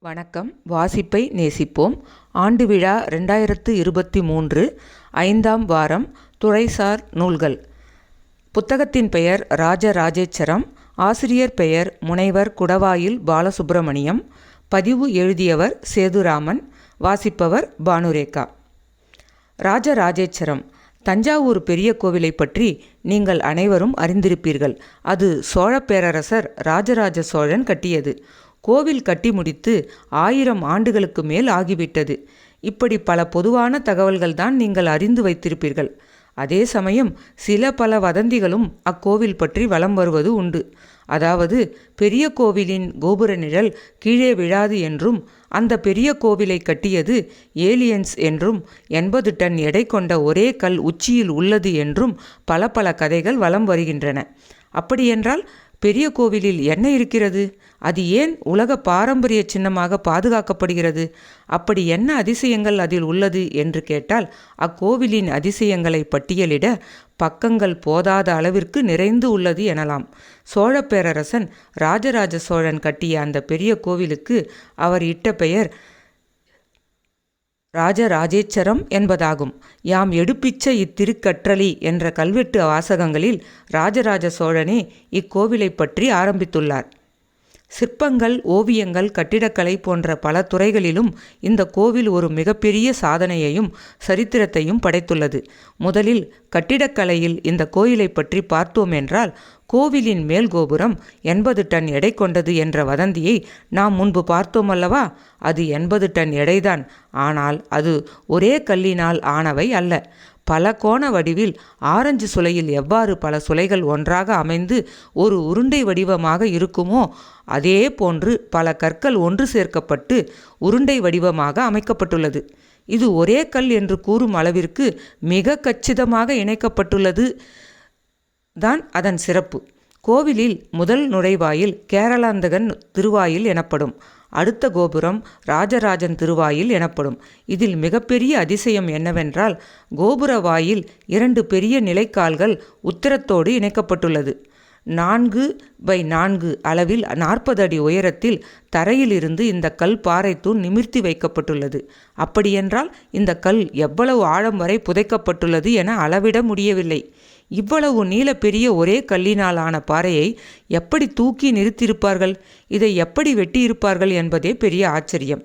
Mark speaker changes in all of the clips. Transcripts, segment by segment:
Speaker 1: வணக்கம். வாசிப்பை நேசிப்போம். ஆண்டு விழா ரெண்டாயிரத்து இருபத்தி மூன்று ஐந்தாம் வாரம் துறைசார் நூல்கள். புத்தகத்தின் பெயர் ராஜராஜேச்சரம். ஆசிரியர் பெயர் முனைவர் குடவாயில் பாலசுப்பிரமணியம் பதிவு எழுதியவர் சேதுராமன். வாசிப்பவர் பானுரேகா. ராஜராஜேச்சரம். தஞ்சாவூர் பெரிய கோவிலை பற்றி நீங்கள் அனைவரும் அறிந்திருப்பீர்கள். அது சோழ பேரரசர் ராஜராஜ சோழன் கட்டியது. கோவில் கட்டி முடித்து ஆயிரம் ஆண்டுகளுக்கு மேல் ஆகிவிட்டது. இப்படி பல பொதுவான தகவல்கள் தான் நீங்கள் அறிந்து வைத்திருப்பீர்கள். அதே சமயம் சில பல வதந்திகளும் அக்கோவில் பற்றி வலம் வருவது உண்டு. அதாவது பெரிய கோவிலின் கோபுர நிழல் கீழே விழாது என்றும் அந்த பெரிய கோவிலை கட்டியது ஏலியன்ஸ் என்றும் எண்பது டன் எடை கொண்ட ஒரே கல் உச்சியில் உள்ளது என்றும் பல பல கதைகள் வலம் வருகின்றன. அப்படியென்றால் பெரிய கோவிலில் என்ன இருக்கிறது? அது ஏன் உலக பாரம்பரிய சின்னமாக பாதுகாக்கப்படுகிறது? அப்படி என்ன அதிசயங்கள் அதில் உள்ளது என்று கேட்டால் அக்கோவிலின் அதிசயங்களை பட்டியலிட பக்கங்கள் போதாத அளவிற்கு நிறைந்து உள்ளது எனலாம். சோழ பேரரசன் ராஜராஜ சோழன் கட்டிய அந்த பெரிய கோவிலுக்கு அவர் இட்ட பெயர் ராஜராஜேச்சரம் என்பதாகும். யாம் எடுப்பிச்ச இத்திருக்கற்றளி என்ற கல்வெட்டு வாசகங்களில் ராஜராஜ சோழனே இக்கோவிலை பற்றி ஆரம்பித்துள்ளார். சிற்பங்கள் ஓவியங்கள் கட்டிடக்கலை போன்ற பல துறைகளிலும் இந்த கோவில் ஒரு மிகப்பெரிய சாதனையையும் சரித்திரத்தையும் படைத்துள்ளது. முதலில் கட்டிடக்கலையில் இந்த கோயிலை பற்றி பார்த்தோம் என்றால் கோவிலின் மேல் கோபுரம் எண்பது டன் எடை கொண்டது என்ற வதந்தியை நாம் முன்பு பார்த்தோம் அல்லவா அது எண்பது டன் எடைதான். ஆனால் அது ஒரே கல்லினால் ஆனவை அல்ல. பல கோண வடிவில் ஆரஞ்சு சுளையில் எவ்வாறு பல சுளைகள் ஒன்றாக அமைந்து ஒரு உருண்டை வடிவமாக இருக்குமோ அதே போன்று பல கற்கள் ஒன்று சேர்க்கப்பட்டு உருண்டை வடிவமாக அமைக்கப்பட்டுள்ளது. இது ஒரே கல் என்று கூறும் அளவிற்கு மிக கச்சிதமாக இணைக்கப்பட்டுள்ளது. தான் அதன் சிறப்பு. கோவிலில் முதல் நுழைவாயில் கேரளாந்தகன் திருவாயில் எனப்படும். அடுத்த கோபுரம் ராஜராஜன் திருவாயில் எனப்படும். இதில் மிகப்பெரிய அதிசயம் என்னவென்றால் கோபுர வாயில் இரண்டு பெரிய நிலைக்கால்கள் உத்தரத்தோடு இணைக்கப்பட்டுள்ளது. நான்கு பை நான்கு அளவில் நாற்பது அடி உயரத்தில் தரையிலிருந்து இந்த கல் பாறைத்தூண் நிமிர்த்தி வைக்கப்பட்டுள்ளது. அப்படியென்றால் இந்த கல் எவ்வளவு ஆழம் வரை புதைக்கப்பட்டுள்ளது என அளவிட முடியவில்லை. இவ்வளவு நீள பெரிய ஒரே கல்லினால் ஆன பாறையை எப்படி தூக்கி நிறுத்தியிருப்பார்கள்? இதை எப்படி வெட்டியிருப்பார்கள் என்பதே பெரிய ஆச்சரியம்.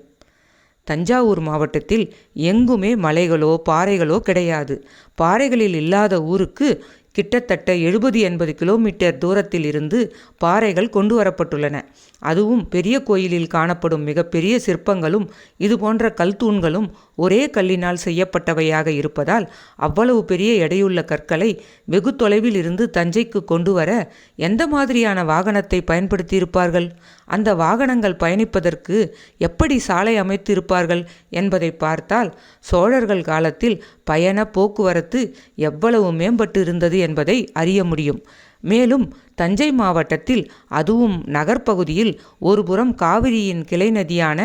Speaker 1: தஞ்சாவூர் மாவட்டத்தில் எங்குமே மலைகளோ பாறைகளோ கிடையாது. பாறைகளில் இல்லாத ஊருக்கு கிட்டத்தட்ட எழுபது எண்பது கிலோமீட்டர் தூரத்தில் இருந்து பாறைகள் கொண்டு வரப்பட்டுள்ளன. அதுவும் பெரிய கோயிலில் காணப்படும் மிகப்பெரிய சிற்பங்களும் இதுபோன்ற கல் தூண்களும் ஒரே கல்லினால் செய்யப்பட்டவையாக இருப்பதால் அவ்வளவு பெரிய எடையுள்ள கற்களை வெகு தொலைவில் இருந்து தஞ்சைக்கு கொண்டு வர எந்த மாதிரியான வாகனத்தை பயன்படுத்தியிருப்பார்கள்? அந்த வாகனங்கள் பயணிப்பதற்கு எப்படி சாலை அமைத்திருப்பார்கள் என்பதை பார்த்தால் சோழர்கள் காலத்தில் பயண போக்குவரத்து எவ்வளவு மேம்பட்டு இருந்தது என்பதை அறிய முடியும். மேலும் தஞ்சை மாவட்டத்தில் அதுவும் நகர்ப்பகுதியில் ஒருபுறம் காவிரியின் கிளை நதியான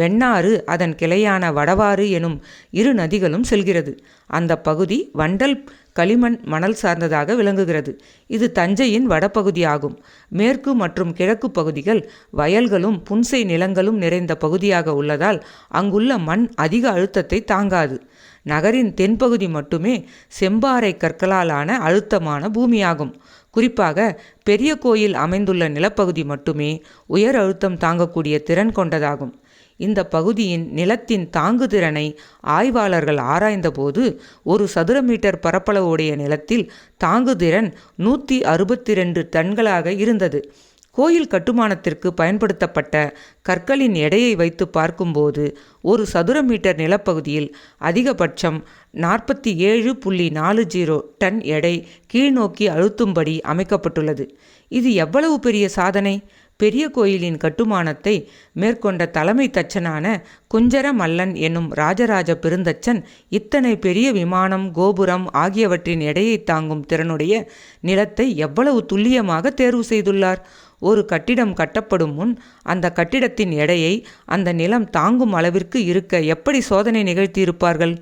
Speaker 1: வெண்ணாறு அதன் கிளையான வடவாறு எனும் இரு நதிகளும் செல்கிறது. அந்த பகுதி வண்டல் களிமண் மணல் சார்ந்ததாக விளங்குகிறது. இது தஞ்சையின் வடபகுதி ஆகும் மேற்கு மற்றும் கிழக்கு பகுதிகள் வயல்களும் புன்சை நிலங்களும் நிறைந்த பகுதியாக உள்ளதால் அங்குள்ள மண் அதிக அழுத்தத்தை தாங்காது. நகரின் தென்பகுதி மட்டுமே செம்பாறை கற்களாலான அழுத்தமான பூமியாகும். குறிப்பாக பெரிய கோயில் அமைந்துள்ள நிலப்பகுதி மட்டுமே உயர் அழுத்தம் தாங்கக்கூடிய திறன் கொண்டதாகும். இந்த பகுதியின் நிலத்தின் தாங்கு திறனை ஆய்வாளர்கள் ஆராய்ந்தபோது ஒரு சதுர மீட்டர் பரப்பளவுடைய நிலத்தில் தாங்கு திறன் நூற்றி அறுபத்தி ரெண்டு டன்களாக இருந்தது. கோயில் கட்டுமானத்திற்கு பயன்படுத்தப்பட்ட கற்களின் எடையை வைத்து பார்க்கும்போது ஒரு சதுர மீட்டர் நிலப்பகுதியில் அதிகபட்சம் நாற்பத்தி ஏழு புள்ளி நாலு ஜீரோ டன் எடை கீழ்நோக்கி அழுத்தும்படி அமைக்கப்பட்டுள்ளது. இது எவ்வளவு பெரிய சாதனை? பெரிய கோயிலின் கட்டுமானத்தை மேற்கொண்ட தலைமை தச்சனான குஞ்சர மல்லன் என்னும் ராஜராஜ பெருந்தச்சன் இத்தனை பெரிய விமானம் கோபுரம் ஆகியவற்றின் எடையை தாங்கும் திறனுடைய நிலத்தை எவ்வளவு துல்லியமாக தேர்வு செய்துள்ளார்? ஒரு கட்டிடம் கட்டப்படும் முன் அந்த கட்டிடத்தின் எடையை அந்த நிலம் தாங்கும் அளவிற்கு இருக்க எப்படி சோதனை நிகழ்த்தியிருப்பார்கள்?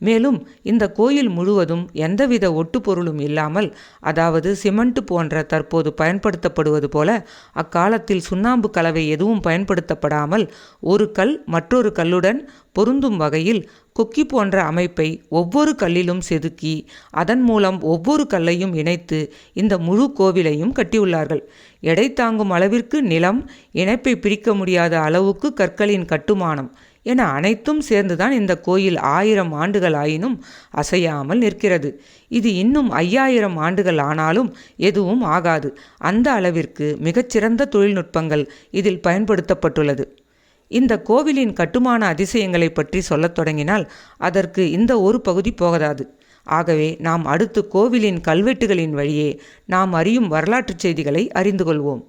Speaker 1: மேலும் இந்த கோயில் முழுவதும் எந்தவித ஒட்டுப்பொருளும் இல்லாமல் அதாவது சிமெண்ட் போன்ற தற்போது பயன்படுத்தப்படுவது போல அக்காலத்தில் சுண்ணாம்பு கலவை எதுவும் பயன்படுத்தப்படாமல் ஒரு கல் மற்றொரு கல்லுடன் பொருந்தும் வகையில் கொக்கி போன்ற அமைப்பை ஒவ்வொரு கல்லிலும் செதுக்கி அதன் மூலம் ஒவ்வொரு கல்லையும் இணைத்து இந்த முழு கோவிலையும் கட்டியுள்ளார்கள். எடை தாங்கும் அளவிற்கு நிலம் இணைப்பை பிரிக்க முடியாத அளவுக்கு கற்களின் கட்டுமானம் என அனைத்தும் சேர்ந்துதான் இந்த கோயில் ஆயிரம் ஆண்டுகள் ஆயினும் அசையாமல் நிற்கிறது. இது இன்னும் ஐயாயிரம் ஆண்டுகள் ஆனாலும் எதுவும் ஆகாது. அந்த அளவிற்கு மிகச்சிறந்த தொழில்நுட்பங்கள் இதில் பயன்படுத்தப்பட்டுள்ளது. இந்த கோவிலின் கட்டுமான அதிசயங்களை பற்றி சொல்லத் தொடங்கினால் அதற்கு இந்த ஒரு பகுதி போகதாது ஆகவே நாம் அடுத்து கோவிலின் கல்வெட்டுகளின் வழியே நாம் அறியும் வரலாற்றுச் செய்திகளை அறிந்து கொள்வோம்.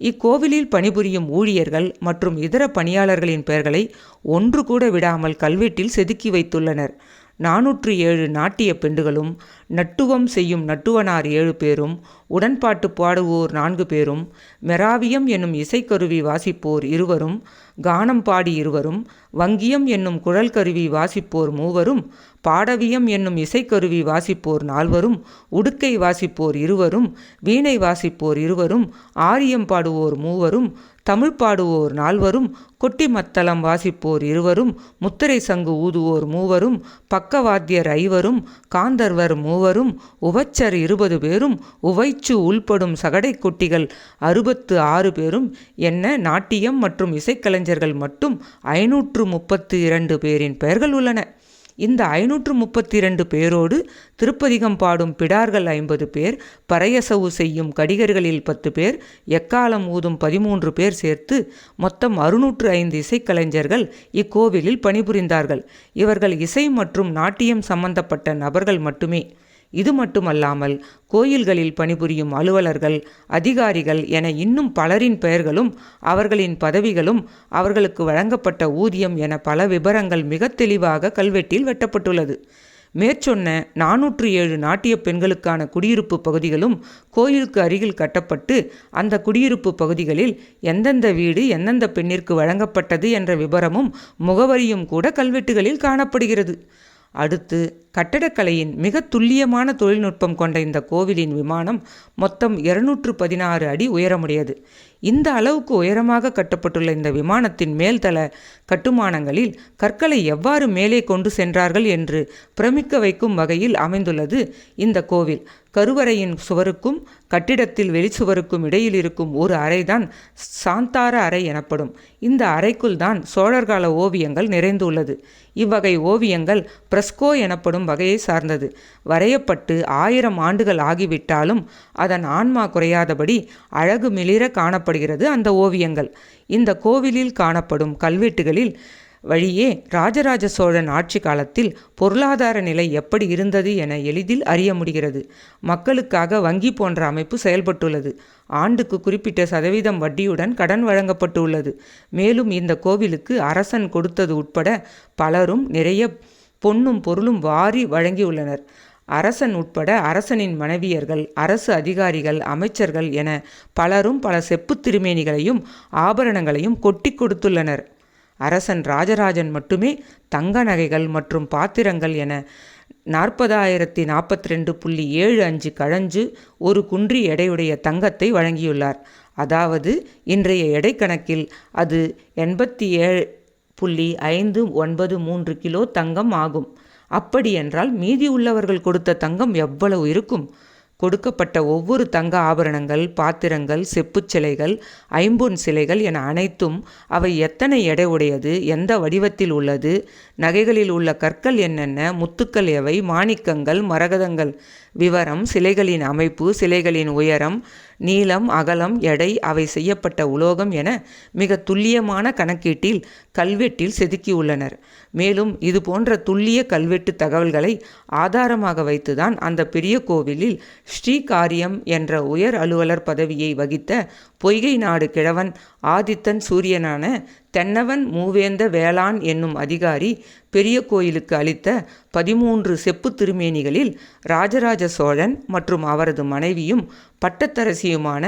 Speaker 1: இக்கோவிலில் பணிபுரியும் ஊழியர்கள் மற்றும் இதர பணியாளர்களின் பெயர்களை ஒன்று கூட விடாமல் கல்வெட்டில் செதுக்கி வைத்துள்ளனர். நாநூற்று ஏழு நாட்டிய பெண்டுகளும் நட்டுவம் செய்யும் நட்டுவனார் ஏழு பேரும் உடன்பாட்டு பாடுவோர் நான்கு பேரும் மெராவியம் என்னும் இசைக்கருவி வாசிப்போர் இருவரும் கானம் பாடி இருவரும் வங்கியம் என்னும் குழல் கருவி வாசிப்போர் மூவரும் பாடவியம் என்னும் இசைக்கருவி வாசிப்போர் நால்வரும் உடுக்கை வாசிப்போர் இருவரும் வீணை வாசிப்போர் இருவரும் ஆரியம் பாடுவோர் மூவரும் தமிழ் பாடுவோர் நால்வரும் கொட்டி மத்தளம் வாசிப்போர் இருவரும் முத்திரை சங்கு ஊதுவோர் மூவரும் பக்கவாத்தியர் ஐவரும் காந்தர்வர் மூவரும் உவச்சர் இருபது பேரும் உவைச்சு உள்படும் சகடை கொட்டிகள் அறுபத்து ஆறு பேரும் என்ன நாட்டியம் மற்றும் இசைக்கலைஞர்கள் மட்டும் ஐநூற்று முப்பத்து இரண்டு பேரின் பெயர்கள் உள்ளன. இந்த ஐநூற்று முப்பத்தி இரண்டு பேரோடு திருப்பதிகம் பாடும் பிடார்கள் ஐம்பது பேர் பறையசவு செய்யும் கடிகர்களில் பத்து பேர் எக்காலம் ஊதும் பதிமூன்று பேர் சேர்த்து மொத்தம் அறுநூற்று ஐந்து இசைக்கலைஞர்கள் இக்கோவிலில் பணிபுரிந்தார்கள். இவர்கள் இசை மற்றும் நாட்டியம் சம்பந்தப்பட்ட நபர்கள் மட்டுமே. இது மட்டுமல்லாமல் கோயில்களில் பணிபுரியும் அலுவலர்கள் அதிகாரிகள் என இன்னும் பலரின் பெயர்களும் அவர்களின் பதவிகளும் அவர்களுக்கு வழங்கப்பட்ட ஊதியம் என பல விபரங்கள் மிக தெளிவாக கல்வெட்டில் வெட்டப்பட்டுள்ளது. மேற்சொன்ன நானூற்று ஏழு நாட்டிய பெண்களுக்கான குடியிருப்பு பகுதிகளும் கோயிலுக்கு அருகில் கட்டப்பட்டு அந்த குடியிருப்பு பகுதிகளில் எந்தெந்த வீடு எந்தெந்த பெண்ணிற்கு வழங்கப்பட்டது என்ற விபரமும் முகவரியும் கூட கல்வெட்டுகளில் காணப்படுகிறது. அடுத்து கட்டடக்கலையின் மிக துல்லியமான தொழில்நுட்பம் கொண்ட இந்த கோவிலின் விமானம் மொத்தம் இருநூற்று பதினாறு அடி உயரமுடையது. இந்த அளவுக்கு உயரமாக கட்டப்பட்டுள்ள இந்த விமானத்தின் மேல்தள கட்டுமானங்களில் கற்களை எவ்வாறு மேலே கொண்டு சென்றார்கள் என்று பிரமிக்க வைக்கும் வகையில் அமைந்துள்ளது இந்த கோவில். கருவறையின் சுவருக்கும் கட்டிடத்தில் வெளிச்சுவருக்கும் இடையில் இருக்கும் ஒரு அறைதான் சாந்தார அறை எனப்படும். இந்த அறைக்குள் தான் சோழர்கால ஓவியங்கள் நிறைந்துள்ளது. இவ்வகை ஓவியங்கள் பிரஸ்கோ எனப்படும் வகையை சார்ந்தது. வரையப்பட்டு ஆயிரம் ஆண்டுகள் ஆகிவிட்டாலும் அதன் ஆன்மா குறையாதபடி அழகு மிளிர காணப்படுகிறது அந்த ஓவியங்கள். இந்த கோவிலில் காணப்படும் கல்வெட்டுகளில் வழியே ராஜராஜ சோழன் ஆட்சி காலத்தில் பொருளாதார நிலை எப்படி இருந்தது என எளிதில் அறிய முடிகிறது. மக்களுக்காக வங்கி போன்ற அமைப்பு செயல்பட்டுள்ளது. ஆண்டுக்கு குறிப்பிட்ட சதவீதம் வட்டியுடன் கடன் வழங்கப்பட்டுள்ளது. மேலும் இந்த கோவிலுக்கு அரசன் கொடுத்தது உட்பட பலரும் நிறைய பொன்னும் பொருளும் வாரி வழங்கியுள்ளனர். அரசன் உட்பட அரசனின் மனைவியர்கள் அரசு அதிகாரிகள் அமைச்சர்கள் என பலரும் பல செப்புத் திருமேனிகளையும் ஆபரணங்களையும் கொட்டி கொடுத்துள்ளனர். அரசன் ராஜராஜன் மட்டுமே தங்க நகைகள் மற்றும் பாத்திரங்கள் என நாற்பதாயிரத்தி நாற்பத்தி ரெண்டு புள்ளி ஏழு அஞ்சு கழஞ்சு ஒரு குன்றி எடையுடைய தங்கத்தை வழங்கியுள்ளார். அதாவது இன்றைய எடை கணக்கில் அது எண்பத்தி ஏழு புள்ளி ஐந்து ஒன்பது மூன்று கிலோ தங்கம் ஆகும். அப்படியென்றால் மீதி உள்ளவர்கள் கொடுத்த தங்கம் எவ்வளவு இருக்கும்? கொடுக்கப்பட்ட ஒவ்வொரு தங்க ஆபரணங்கள் பாத்திரங்கள் செப்புச் சிலைகள் ஐம்பொன் சிலைகள் என அனைத்தும் அவை எத்தனை எடை உடையது? எந்த வடிவத்தில் உள்ளது? நகைகளில் உள்ள கற்கள் என்னென்ன? முத்துக்கள் எவை? மாணிக்கங்கள் மரகதங்கள் விவரம் சிலைகளின் அமைப்பு சிலைகளின் உயரம் நீளம் அகலம் எடை அவை செய்யப்பட்ட உலோகம் என மிக துல்லியமான கணக்கீட்டில் கல்வெட்டில் செதுக்கியுள்ளனர் மேலும் இது போன்ற துல்லிய கல்வெட்டு தகவல்களை ஆதாரமாக வைத்துதான் அந்த பெரிய கோவிலில் ஸ்ரீகாரியம் என்ற உயர் அலுவலர் பதவியை வகித்த பொய்கை நாடு கிழவன் ஆதித்தன் சூரியனான தென்னவன் மூவேந்த வேளான் என்னும் அதிகாரி பெரிய கோயிலுக்கு அளித்த பதிமூன்று செப்பு திருமேனிகளில் ராஜராஜ சோழன் மற்றும் அவரது மனைவியும் பட்டத்தரசியுமான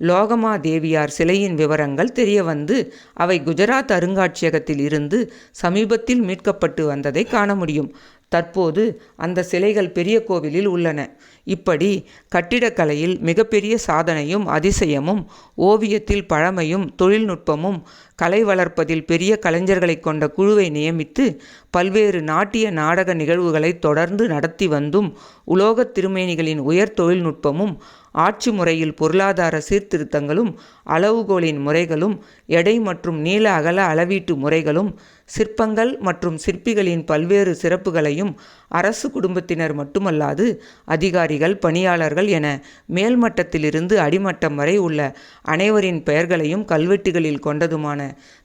Speaker 1: லோகமா தேவியார் சிலையின் விவரங்கள் தெரியவந்து அவை குஜராத் அருங்காட்சியகத்தில் இருந்து சமீபத்தில் மீட்கப்பட்டு வந்ததை காண முடியும். தற்போது அந்த சிலைகள் பெரிய கோவிலில் உள்ளன. இப்படி கட்டிடக்கலையில் மிகப்பெரிய சாதனையும் அதிசயமும் ஓவியத்தில் பழமையும் தொழில்நுட்பமும் கலை வளர்ப்பதில் பெரிய கலைஞர்களை கொண்ட குழுவை நியமித்து பல்வேறு நாட்டிய நாடக நிகழ்வுகளை தொடர்ந்து நடத்தி வந்தும் உலோகத் திருமேனிகளின் உயர் தொழில்நுட்பமும் ஆட்சி முறையில் பொருளாதார சீர்திருத்தங்களும் அளவுகோலின் முறைகளும் எடை மற்றும் நீள அகல அளவீட்டு முறைகளும் சிற்பங்கள் மற்றும் சிற்பிகளின் பல்வேறு சிறப்புகளையும் அரசு குடும்பத்தினர் மட்டுமல்லாது அதிகாரிகள் பணியாளர்கள் என மேல்மட்டத்திலிருந்து அடிமட்டம் வரை உள்ள அனைவரின் பெயர்களையும் கல்வெட்டுகளில் கொண்டதுமான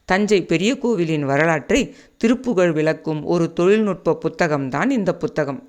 Speaker 1: தஞ்சை பெரிய கோவிலின் வரலாற்றை திருப்புகழ் விளக்கும் ஒரு தொழில்நுட்ப புத்தகம்தான் இந்த புத்தகம்.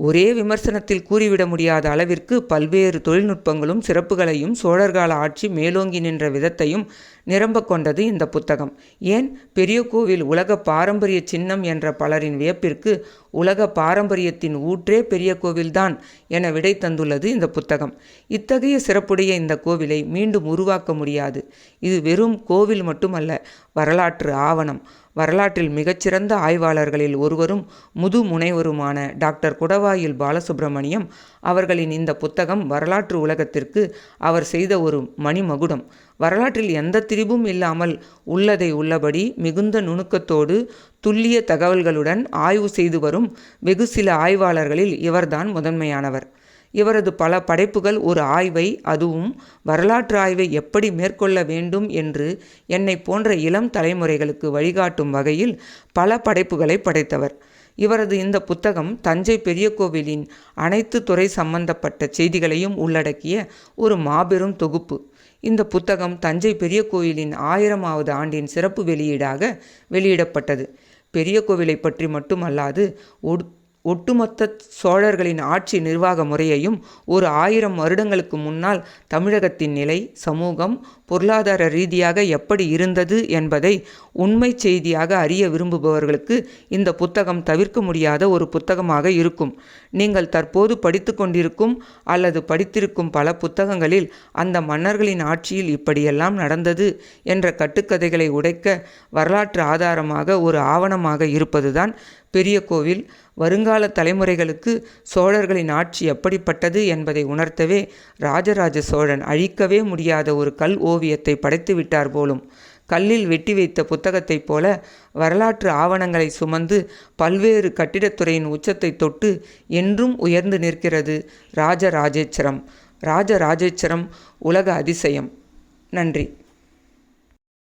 Speaker 1: ஒரே விமர்சனத்தில் கூறிவிட முடியாத அளவிற்கு பல்வேறு தொழில்நுட்பங்களும் சிறப்புகளையும் சோழர்கால ஆட்சி மேலோங்கி நின்ற விதத்தையும் நிரம்ப கொண்டது இந்த புத்தகம். ஏன்? பெரிய கோவில் உலக பாரம்பரிய சின்னம் என்ற பலரின் வியப்பிற்கு உலக பாரம்பரியத்தின் ஊற்றே பெரிய கோவில்தான் என விடை தந்துள்ளது இந்த புத்தகம். இத்தகைய சிறப்புடைய இந்த கோவிலை மீண்டும் உருவாக்க முடியாது. இது வெறும் கோவில் மட்டுமல்ல வரலாற்று ஆவணம். வரலாற்றில் மிகச்சிறந்த ஆய்வாளர்களில் ஒருவரும் முது முனைவருமான டாக்டர் குடவாயில் பாலசுப்பிரமணியம் அவர்களின் இந்த புத்தகம் வரலாற்று உலகத்திற்கு அவர் செய்த ஒரு மணிமகுடம். வரலாற்றில் எந்த திரிபும் இல்லாமல் உள்ளதை உள்ளபடி மிகுந்த நுணுக்கத்தோடு துல்லிய தகவல்களுடன் ஆய்வு செய்து வரும் வெகு சில ஆய்வாளர்களில் இவர்தான் முதன்மையானவர். இவரது பல படைப்புகள் ஒரு ஆய்வை அதுவும் வரலாற்று ஆய்வை எப்படி மேற்கொள்ள வேண்டும் என்று என்னை போன்ற இளம் தலைமுறைகளுக்கு வழிகாட்டும் வகையில் பல படைப்புகளை படைத்தவர். இவரது இந்த புத்தகம் தஞ்சை பெரிய கோவிலின் அனைத்து துறை சம்பந்தப்பட்ட செய்திகளையும் உள்ளடக்கிய ஒரு மாபெரும் தொகுப்பு. இந்த புத்தகம் தஞ்சை பெரிய கோயிலின் ஆயிரமாவது ஆண்டின் சிறப்பு வெளியீடாக வெளியிடப்பட்டது. பெரிய கோவிலை பற்றி மட்டுமல்லாது ஒட்டுமொத்த சோழர்களின் ஆட்சி நிர்வாக முறையையும் ஒரு ஆயிரம் வருடங்களுக்கு முன்னால் தமிழகத்தின் நிலை சமூகம் பொருளாதார ரீதியாக எப்படி இருந்தது என்பதை உண்மை செய்தியாக அறிய விரும்புபவர்களுக்கு இந்த புத்தகம் தவிர்க்க முடியாத ஒரு புத்தகமாக இருக்கும். நீங்கள் தற்போது படித்து கொண்டிருக்கும் அல்லது படித்திருக்கும் பல புத்தகங்களில் அந்த மன்னர்களின் ஆட்சியில் இப்படியெல்லாம் நடந்தது என்ற கட்டுக்கதைகளை உடைக்க வரலாற்று ஆதாரமாக ஒரு ஆவணமாக இருப்பதுதான் பெரிய கோவில் வருங்கால தலைமுறைகளுக்கு சோழர்களின் ஆட்சி எப்படிப்பட்டது என்பதை உணர்த்தவே ராஜராஜ சோழன் அழிக்கவே முடியாத ஒரு கல் ஓவியத்தை படைத்து விட்டார் போலும். கல்லில் வெட்டி வைத்த புத்தகத்தைப் போல வரலாற்று ஆவணங்களை சுமந்து பல்வேறு கட்டிடத்துறையின் உச்சத்தை தொட்டு என்றும் உயர்ந்து நிற்கிறது ராஜராஜேச்சரம். ராஜராஜேச்சரம் உலக அதிசயம். நன்றி.